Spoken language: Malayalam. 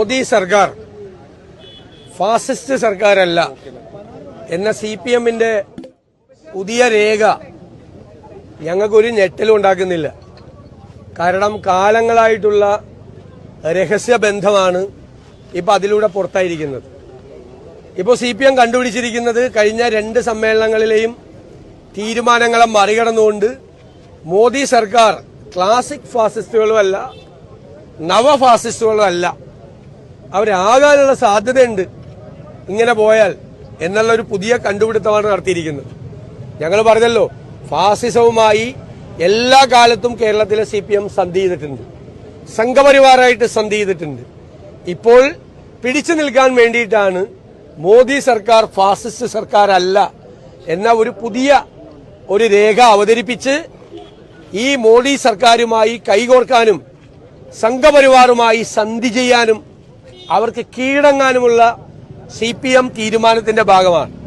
മോദി സർക്കാർ ഫാസിസ്റ്റ് സർക്കാരല്ല. എന്ന സി പി എമ്മിന്റെ പുതിയ രേഖ ഞങ്ങൾക്കൊരു ഞെട്ടലും ഉണ്ടാക്കുന്നില്ല. കാരണം കാലങ്ങളായിട്ടുള്ള രഹസ്യ ബന്ധമാണ് ഇപ്പൊ അതിലൂടെ പുറത്തായിരിക്കുന്നത്. ഇപ്പോൾ സി പി എം കണ്ടുപിടിച്ചിരിക്കുന്നത് കഴിഞ്ഞ രണ്ട് സമ്മേളനങ്ങളിലെയും തീരുമാനങ്ങളെ മറികടന്നുകൊണ്ട് മോദി സർക്കാർ ക്ലാസിക് ഫാസിസ്റ്റുകളും അല്ല നവ ഫാസിസ്റ്റുകളും അല്ല അവരാകാനുള്ള സാധ്യതയുണ്ട്. ഇങ്ങനെ പോയാൽ എന്നുള്ള ഒരു പുതിയ കണ്ടുപിടുത്തമാണ് നടത്തിയിരിക്കുന്നത്. ഞങ്ങൾ പറഞ്ഞല്ലോ ഫാസിസവുമായി എല്ലാ കാലത്തും കേരളത്തിലെ സി പി എം സന്ധി ചെയ്തിട്ടുണ്ട്. സംഘപരിവാറായിട്ട് സന്ധി ചെയ്തിട്ടുണ്ട്. ഇപ്പോൾ പിടിച്ചു നിൽക്കാൻ വേണ്ടിയിട്ടാണ് മോദി സർക്കാർ ഫാസിസ്റ്റ് സർക്കാരല്ല എന്ന ഒരു പുതിയ ഒരു രേഖ അവതരിപ്പിച്ച് ഈ മോദി സർക്കാരുമായി കൈകോർക്കാനും സംഘപരിവാറുമായി സന്ധി ചെയ്യാനും അവർക്ക് കീഴടങ്ങാനുമുള്ള സി പി എം തീരുമാനത്തിന്റെ ഭാഗമാണ്.